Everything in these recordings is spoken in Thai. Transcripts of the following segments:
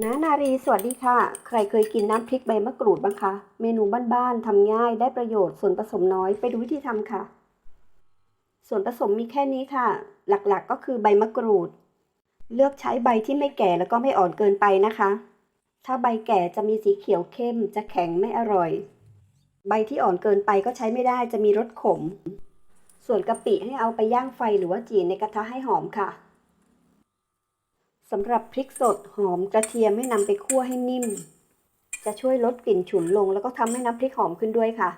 น้านารีสวัสดีค่ะ ใครเคยกินน้ำพริกใบมะกรูดบ้างคะ เมนูบ้านๆทำง่ายได้ประโยชน์ส่วนผสมน้อยไปดูวิธีทำค่ะ ส่วนผสมมีแค่นี้ค่ะ หลักๆก็คือใบมะกรูด เลือกใช้ใบที่ไม่แก่แล้วก็ไม่อ่อนเกินไปนะคะ ถ้าใบแก่จะมีสีเขียวเข้ม จะแข็งไม่อร่อย ใบที่อ่อนเกินไปก็ใช้ไม่ได้จะมีรสขม ส่วนกะปิให้เอาไปย่างไฟหรือว่าจี่ในกระทะให้หอมค่ะ สำหรับพริกสดหอมกระเทียมให้นำไปคั่วให้นิ่ม จะช่วยลดกลิ่นฉุนลง แล้วก็ทำให้น้ำพริกหอมขึ้นด้วยค่ะ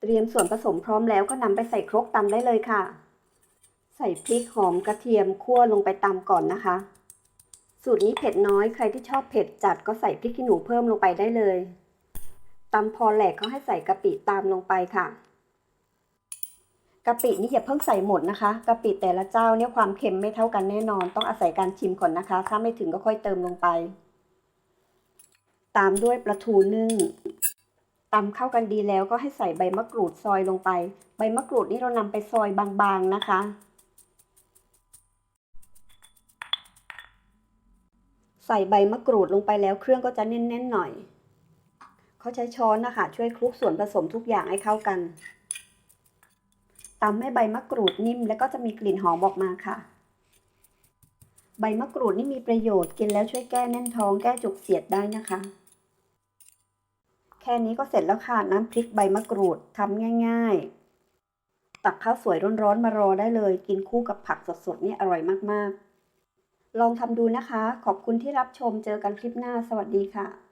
เตรียมส่วนผสมพร้อมแล้วก็นำไปใส่ครกตำได้เลยค่ะ ใส่พริกหอมกระเทียมคั่วลงไปตำก่อนนะคะ สูตรนี้เผ็ดน้อยใครที่ชอบเผ็ดจัดก็ใส่พริกขี้หนูเพิ่มลงไปได้เลยตำพอแหลกก็ให้ใส่กะปิตามลงไปค่ะ กะปินี่อย่าเพิ่งใส่หมดนะคะกะปิแต่ละเจ้าเนี่ยความเค็มไม่เท่ากันแน่นอน ต้องอาศัยการชิมก่อนนะคะ ถ้าไม่ถึงก็ค่อยเติมลงไป ตามด้วยปลาทูนึ่งตำเข้ากันดีแล้วก็ให้ใส่ใบมะกรูดซอยลงไป ใบมะกรูดนี่เรานำไปซอยบางๆนะคะ ใส่ใบมะกรูดลงไปแล้วเครื่องก็จะแน่นๆหน่อยเขาใช้ช้อนนะคะ ช่วยคลุกส่วนผสมทุกอย่างให้เข้ากัน ตำให้ใบมะกรูดนิ่ม แล้วก็จะมีกลิ่นหอมออกมาค่ะ ใบมะกรูดนี่มีประโยชน์กินแล้วช่วยแก้แน่นท้องแก้จุกเสียดได้นะคะ แค่นี้ก็เสร็จแล้วค่ะน้ำพริกใบมะกรูดทำง่าย ๆ ตักข้าวสวยร้อนๆมารอได้เลย กินคู่กับผักสดๆนี่อร่อยมากๆ ลองทำดูนะคะ ขอบคุณที่รับชมเจอกันคลิปหน้าสวัสดีค่ะ